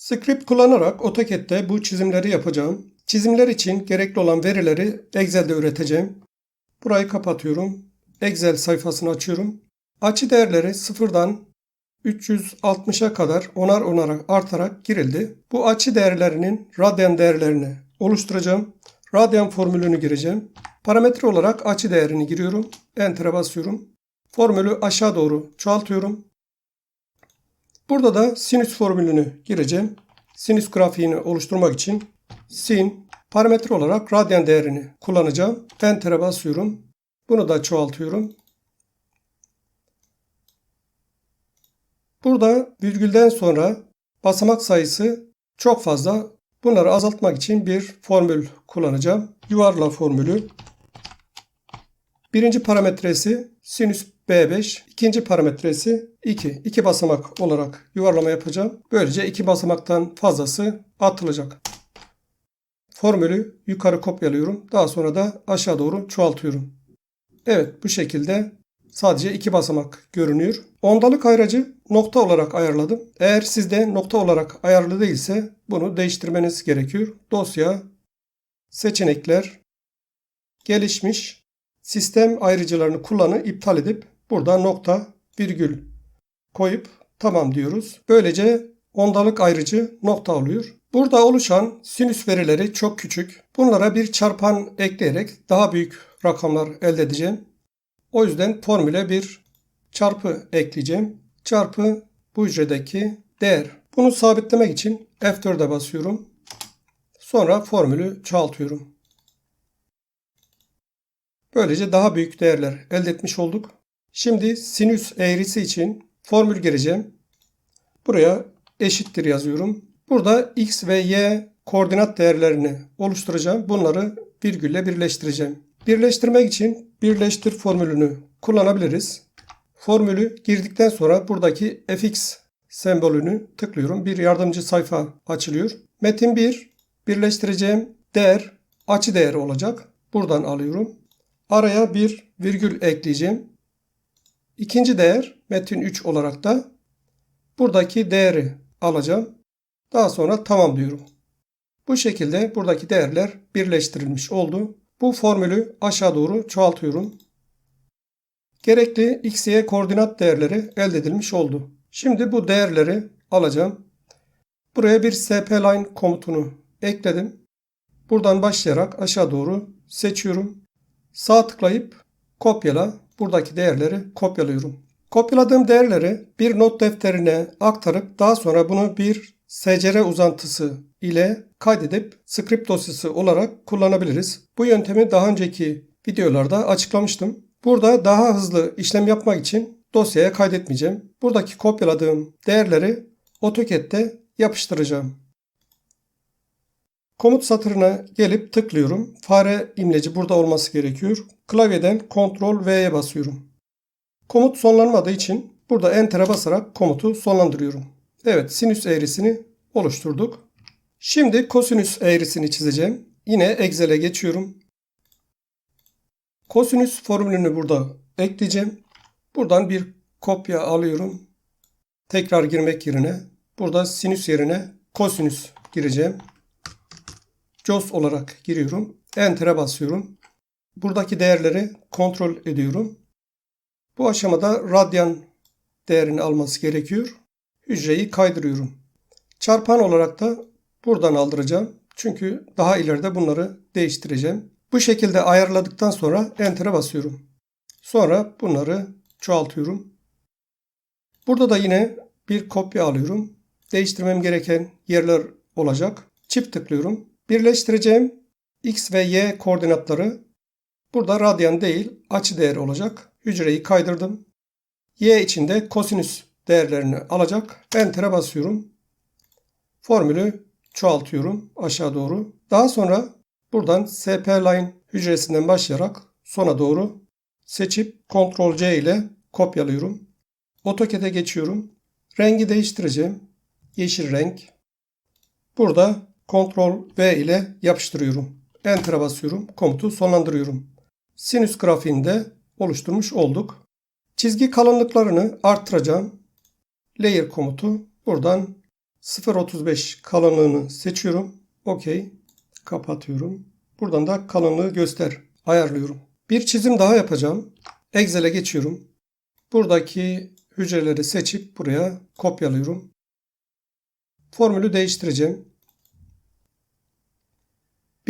Script kullanarak AutoCAD'de bu çizimleri yapacağım. Çizimler için gerekli olan verileri Excel'de üreteceğim. Burayı kapatıyorum. Excel sayfasını açıyorum. Açı değerleri sıfırdan 360'a kadar onar onar artarak girildi. Bu açı değerlerinin radyan değerlerini oluşturacağım. Radyan formülünü gireceğim. Parametre olarak açı değerini giriyorum. Enter'e basıyorum. Formülü aşağı doğru çoğaltıyorum. Burada da sinüs formülünü gireceğim. Sinüs grafiğini oluşturmak için sin parametre olarak radyan değerini kullanacağım. Enter'e basıyorum. Bunu da çoğaltıyorum. Burada virgülden sonra basamak sayısı çok fazla. Bunları azaltmak için bir formül kullanacağım. Yuvarla formülü. Birinci parametresi sinüs B5. ikinci parametresi 2. 2 basamak olarak yuvarlama yapacağım. Böylece iki basamaktan fazlası atılacak. Formülü yukarı kopyalıyorum. Daha sonra da aşağı doğru çoğaltıyorum. Evet bu şekilde sadece iki basamak görünüyor. Ondalık ayracı nokta olarak ayarladım. Eğer sizde nokta olarak ayarlı değilse bunu değiştirmeniz gerekiyor. Dosya, seçenekler, gelişmiş, sistem ayrıcılarını kullanı iptal edip burada nokta, virgül koyup tamam diyoruz. Böylece ondalık ayrıcı nokta oluyor. Burada oluşan sinüs verileri çok küçük. Bunlara bir çarpan ekleyerek daha büyük rakamlar elde edeceğim. O yüzden formüle bir çarpı ekleyeceğim. Çarpı bu hücredeki değer. Bunu sabitlemek için F4'e basıyorum. Sonra formülü çoğaltıyorum. Böylece daha büyük değerler elde etmiş olduk. Şimdi sinüs eğrisi için formül gireceğim. Buraya eşittir yazıyorum. Burada x ve y koordinat değerlerini oluşturacağım. Bunları virgülle birleştireceğim. Birleştirmek için birleştir formülünü kullanabiliriz. Formülü girdikten sonra buradaki fx sembolünü tıklıyorum. Bir yardımcı sayfa açılıyor. Metin 1 birleştireceğim değer açı değeri olacak. Buradan alıyorum. Araya bir virgül ekleyeceğim. İkinci değer metin 3 olarak da buradaki değeri alacağım. Daha sonra tamam diyorum. Bu şekilde buradaki değerler birleştirilmiş oldu. Bu formülü aşağı doğru çoğaltıyorum. Gerekli x, y koordinat değerleri elde edilmiş oldu. Şimdi bu değerleri alacağım. Buraya bir spline komutunu ekledim. Buradan başlayarak aşağı doğru seçiyorum. Sağ tıklayıp kopyala. Buradaki değerleri kopyalıyorum. Kopyaladığım değerleri bir not defterine aktarıp daha sonra bunu bir SCR uzantısı ile kaydedip script dosyası olarak kullanabiliriz. Bu yöntemi daha önceki videolarda açıklamıştım. Burada daha hızlı işlem yapmak için dosyaya kaydetmeyeceğim. Buradaki kopyaladığım değerleri AutoCAD'de yapıştıracağım. Komut satırına gelip tıklıyorum. Fare imleci burada olması gerekiyor. Klavyeden Ctrl V'ye basıyorum. Komut sonlanmadığı için burada Enter'e basarak komutu sonlandırıyorum. Evet sinüs eğrisini oluşturduk. Şimdi kosinüs eğrisini çizeceğim. Yine Excel'e geçiyorum. Kosinüs formülünü burada ekleyeceğim. Buradan bir kopya alıyorum. Tekrar girmek yerine burada sinüs yerine kosinüs gireceğim. COS olarak giriyorum. Enter'e basıyorum. Buradaki değerleri kontrol ediyorum. Bu aşamada radyan değerini alması gerekiyor. Hücreyi kaydırıyorum. Çarpan olarak da buradan aldıracağım. Çünkü daha ileride bunları değiştireceğim. Bu şekilde ayarladıktan sonra Enter'e basıyorum. Sonra bunları çoğaltıyorum. Burada da yine bir kopya alıyorum. Değiştirmem gereken yerler olacak. Çift tıklıyorum. Birleştireceğim x ve y koordinatları burada radyan değil açı değeri olacak. Hücreyi kaydırdım. Y içinde kosinüs değerlerini alacak. Enter'e basıyorum. Formülü çoğaltıyorum aşağı doğru. Daha sonra buradan spline hücresinden başlayarak sona doğru seçip Ctrl C ile kopyalıyorum. AutoCAD'e geçiyorum. Rengi değiştireceğim. Yeşil renk. Burada Ctrl V ile yapıştırıyorum. Enter'a basıyorum. Komutu sonlandırıyorum. Sinüs grafiğinde oluşturmuş olduk. Çizgi kalınlıklarını arttıracağım. Layer komutu buradan 0.35 kalınlığını seçiyorum. OK. Kapatıyorum. Buradan da kalınlığı göster. Ayarlıyorum. Bir çizim daha yapacağım. Excel'e geçiyorum. Buradaki hücreleri seçip buraya kopyalıyorum. Formülü değiştireceğim.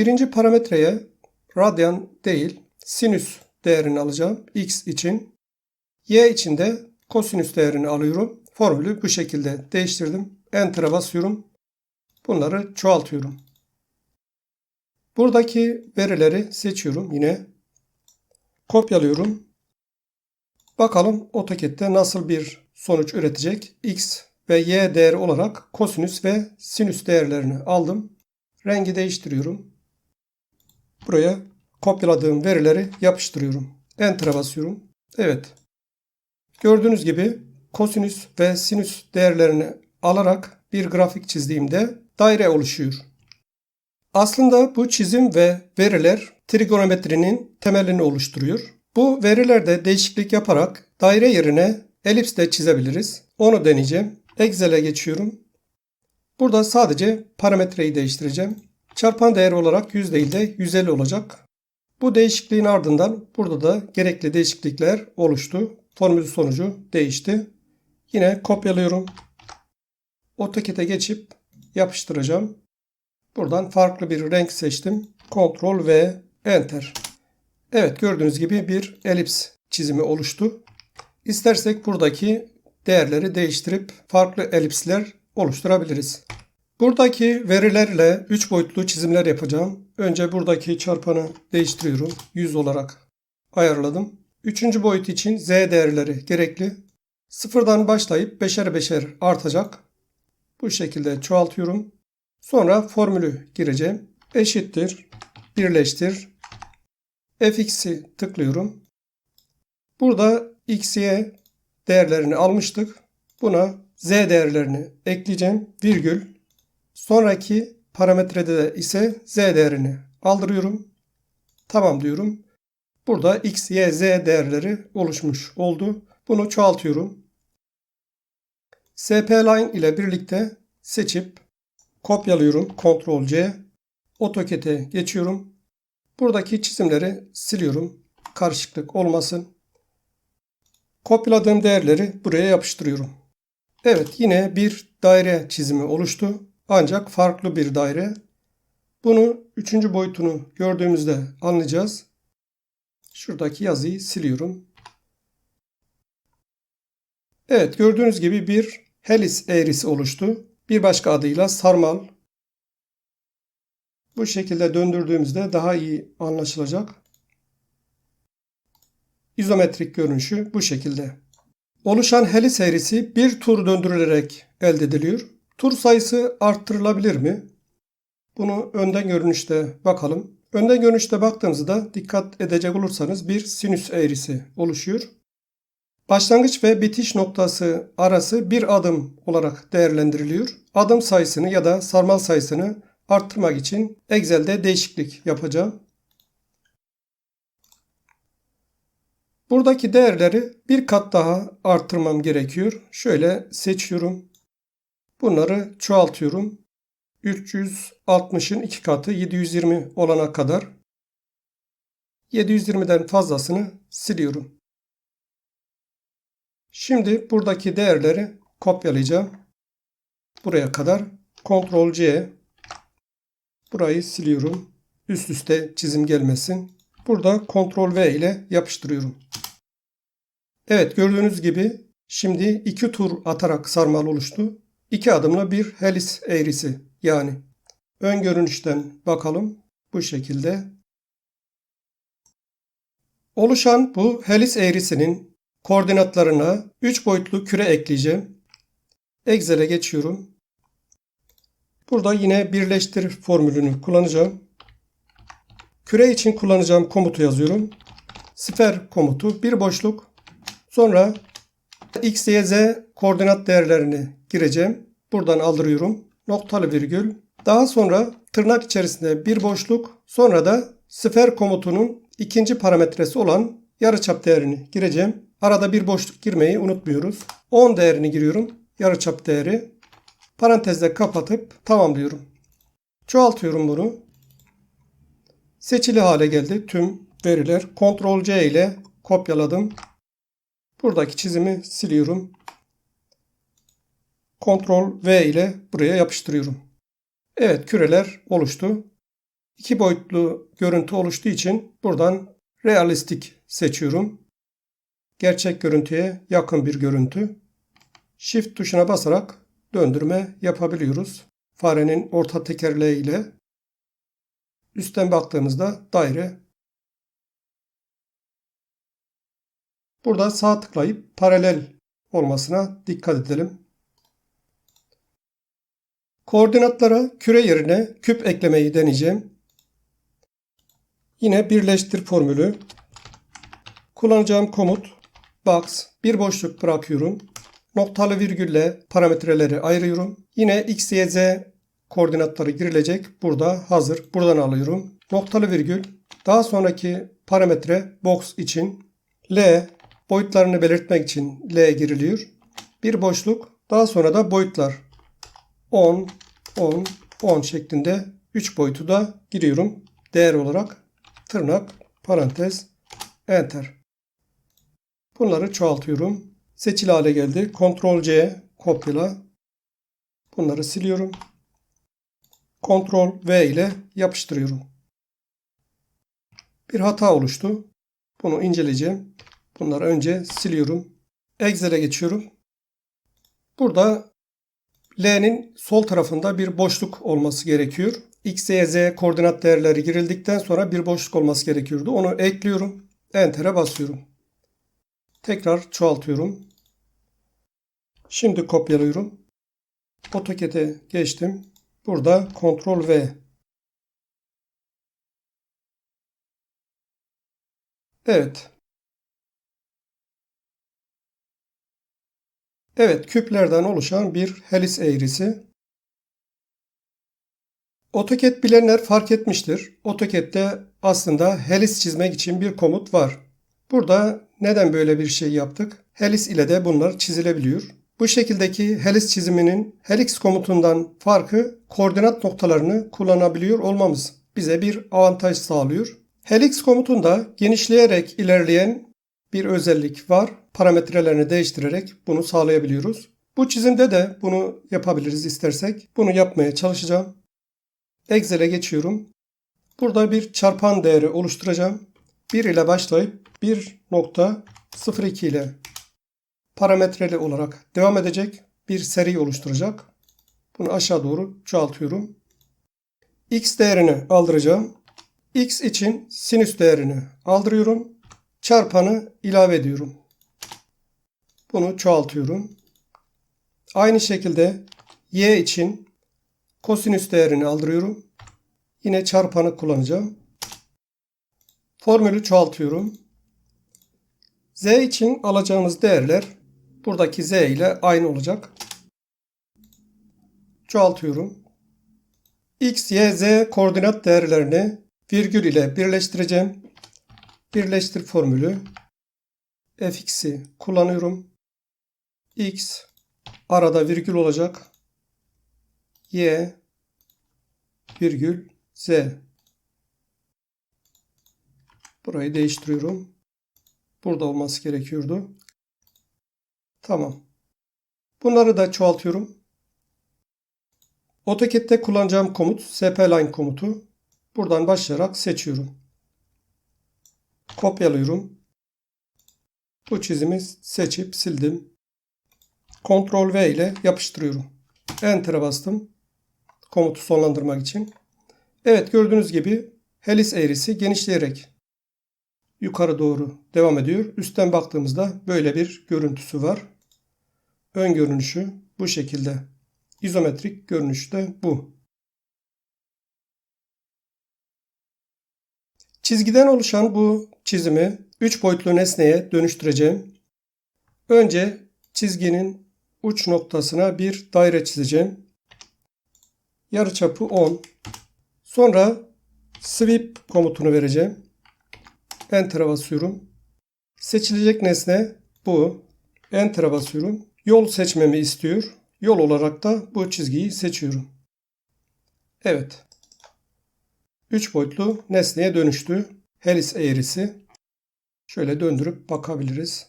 Birinci parametreye radyan değil sinüs değerini alacağım. X için. Y için de kosinüs değerini alıyorum. Formülü bu şekilde değiştirdim. Enter'a basıyorum. Bunları çoğaltıyorum. Buradaki verileri seçiyorum yine. Kopyalıyorum. Bakalım AutoCAD'de nasıl bir sonuç üretecek. X ve Y değeri olarak kosinüs ve sinüs değerlerini aldım. Rengi değiştiriyorum. Buraya kopyaladığım verileri yapıştırıyorum. Enter'a basıyorum. Evet. Gördüğünüz gibi kosinüs ve sinüs değerlerini alarak bir grafik çizdiğimde daire oluşuyor. Aslında bu çizim ve veriler trigonometrinin temelini oluşturuyor. Bu verilerde değişiklik yaparak daire yerine elips de çizebiliriz. Onu deneyeceğim. Excel'e geçiyorum. Burada sadece parametreyi değiştireceğim. Çarpan değeri olarak 100 değil de 150 olacak. Bu değişikliğin ardından burada da gerekli değişiklikler oluştu. Formül sonucu değişti. Yine kopyalıyorum. AutoCAD'e geçip yapıştıracağım. Buradan farklı bir renk seçtim. Ctrl V Enter. Evet gördüğünüz gibi bir elips çizimi oluştu. İstersek buradaki değerleri değiştirip farklı elipsler oluşturabiliriz. Buradaki verilerle 3 boyutlu çizimler yapacağım. Önce buradaki çarpanı değiştiriyorum. 100 olarak ayarladım. Üçüncü boyut için z değerleri gerekli. Sıfırdan başlayıp beşer beşer artacak. Bu şekilde çoğaltıyorum. Sonra formülü gireceğim. Eşittir, birleştir. fx'i tıklıyorum. Burada x, y değerlerini almıştık. Buna z değerlerini ekleyeceğim. Virgül. Sonraki parametrede de ise z değerini aldırıyorum. Tamam diyorum. Burada x, y, z değerleri oluşmuş oldu. Bunu çoğaltıyorum. SP-Line ile birlikte seçip kopyalıyorum. Ctrl C. AutoCAD'e geçiyorum. Buradaki çizimleri siliyorum. Karışıklık olmasın. Kopyaladığım değerleri buraya yapıştırıyorum. Evet yine bir daire çizimi oluştu. Ancak farklı bir daire. Bunu üçüncü boyutunu gördüğümüzde anlayacağız. Şuradaki yazıyı siliyorum. Evet gördüğünüz gibi bir helis eğrisi oluştu. Bir başka adıyla sarmal. Bu şekilde döndürdüğümüzde daha iyi anlaşılacak. İzometrik görünüşü bu şekilde. Oluşan helis eğrisi bir tur döndürülerek elde ediliyor. Tur sayısı arttırılabilir mi? Bunu önden görünüşte bakalım. Önden görünüşte baktığımızda dikkat edecek olursanız bir sinüs eğrisi oluşuyor. Başlangıç ve bitiş noktası arası bir adım olarak değerlendiriliyor. Adım sayısını ya da sarmal sayısını arttırmak için Excel'de değişiklik yapacağım. Buradaki değerleri bir kat daha arttırmam gerekiyor. Şöyle seçiyorum. Bunları çoğaltıyorum. 360'ın iki katı 720 olana kadar 720'den fazlasını siliyorum. Şimdi buradaki değerleri kopyalayacağım. Buraya kadar Ctrl C burayı siliyorum. Üst üste çizim gelmesin. Burada Ctrl V ile yapıştırıyorum. Evet gördüğünüz gibi şimdi iki tur atarak sarmal oluştu. İki adımla bir helis eğrisi yani. Ön görünüşten bakalım. Bu şekilde. Oluşan bu helis eğrisinin koordinatlarına 3 boyutlu küre ekleyeceğim. Excel'e geçiyorum. Burada yine birleştir formülünü kullanacağım. Küre için kullanacağım komutu yazıyorum. Sfer komutu bir boşluk. Sonra x, y, z koordinat değerlerini gireceğim. Buradan aldırıyorum. Noktalı virgül. Daha sonra tırnak içerisinde bir boşluk. Sonra da sfer komutunun ikinci parametresi olan yarıçap değerini gireceğim. Arada bir boşluk girmeyi unutmuyoruz. 10 değerini giriyorum. Yarıçap değeri. Parantezle kapatıp tamamlıyorum. Çoğaltıyorum bunu. Seçili hale geldi tüm veriler. Ctrl C ile kopyaladım. Buradaki çizimi siliyorum. Ctrl V ile buraya yapıştırıyorum. Evet küreler oluştu. İki boyutlu görüntü oluştuğu için buradan realistik seçiyorum. Gerçek görüntüye yakın bir görüntü. Shift tuşuna basarak döndürme yapabiliyoruz. Farenin orta tekerleği ile üstten baktığımızda daire. Burada sağ tıklayıp paralel olmasına dikkat edelim. Koordinatlara küre yerine küp eklemeyi deneyeceğim. Yine birleştir formülü. Kullanacağım komut box bir boşluk bırakıyorum. Noktalı virgülle parametreleri ayırıyorum. Yine x, y, z koordinatları girilecek. Burada hazır. Buradan alıyorum. Noktalı virgül. Daha sonraki parametre box için L boyutlarını belirtmek için L giriliyor. Bir boşluk. Daha sonra da boyutlar 10, 10, 10 şeklinde 3 boyutu da giriyorum. Değer olarak tırnak, parantez, enter. Bunları çoğaltıyorum. Seçili hale geldi. Ctrl C kopyala. Bunları siliyorum. Ctrl V ile yapıştırıyorum. Bir hata oluştu. Bunu inceleyeceğim. Bunları önce siliyorum. Excel'e geçiyorum. Burada L'nin sol tarafında bir boşluk olması gerekiyor. X, Y, Z koordinat değerleri girildikten sonra bir boşluk olması gerekiyordu. Onu ekliyorum. Enter'e basıyorum. Tekrar çoğaltıyorum. Şimdi kopyalıyorum. AutoCAD'e geçtim. Burada Ctrl V. Evet. Evet, küplerden oluşan bir helis eğrisi. AutoCAD bilenler fark etmiştir. AutoCAD'de aslında helis çizmek için bir komut var. Burada neden böyle bir şey yaptık? Helis ile de bunlar çizilebiliyor. Bu şekildeki helis çiziminin helix komutundan farkı koordinat noktalarını kullanabiliyor olmamız bize bir avantaj sağlıyor. Helix komutunda genişleyerek ilerleyen bir özellik var. Parametrelerini değiştirerek bunu sağlayabiliyoruz. Bu çizimde de bunu yapabiliriz istersek. Bunu yapmaya çalışacağım. Excel'e geçiyorum. Burada bir çarpan değeri oluşturacağım. 1 ile başlayıp 1.02 ile parametreli olarak devam edecek bir seri oluşturacak. Bunu aşağı doğru çoğaltıyorum. X değerini aldıracağım. X için sinüs değerini aldırıyorum. Çarpanı ilave ediyorum. Bunu çoğaltıyorum. Aynı şekilde Y için kosinüs değerini aldırıyorum. Yine çarpanı kullanacağım. Formülü çoğaltıyorum. Z için alacağımız değerler buradaki Z ile aynı olacak. Çoğaltıyorum. X, Y, Z koordinat değerlerini virgül ile birleştireceğim. Birleştir formülü. fx'i kullanıyorum. X arada virgül olacak. Y virgül Z. Burayı değiştiriyorum. Burada olması gerekiyordu. Tamam. Bunları da çoğaltıyorum. AutoCAD'de kullanacağım komut spline komutu. Buradan başlayarak seçiyorum. Kopyalıyorum. Bu çizimi seçip sildim. Ctrl V ile yapıştırıyorum. Enter'a bastım. Komutu sonlandırmak için. Evet gördüğünüz gibi helis eğrisi genişleyerek yukarı doğru devam ediyor. Üstten baktığımızda böyle bir görüntüsü var. Ön görünüşü bu şekilde. İzometrik görünüşü de bu. Çizgiden oluşan bu çizimi 3 boyutlu nesneye dönüştüreceğim. Önce çizginin uç noktasına bir daire çizeceğim. Yarıçapı 10. Sonra sweep komutunu vereceğim. Enter'a basıyorum. Seçilecek nesne bu. Enter'a basıyorum. Yol seçmemi istiyor. Yol olarak da bu çizgiyi seçiyorum. Evet. 3 boyutlu nesneye dönüştü. Helis eğrisi. Şöyle döndürüp bakabiliriz.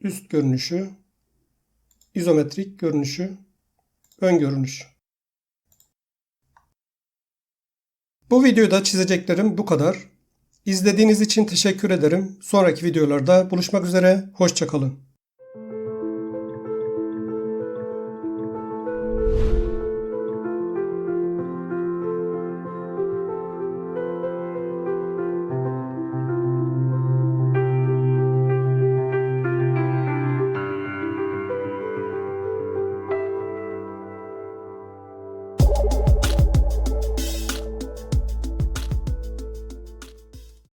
Üst görünüşü, izometrik görünüşü, ön görünüş. Bu videoda çizeceklerim bu kadar. İzlediğiniz için teşekkür ederim. Sonraki videolarda buluşmak üzere. Hoşçakalın.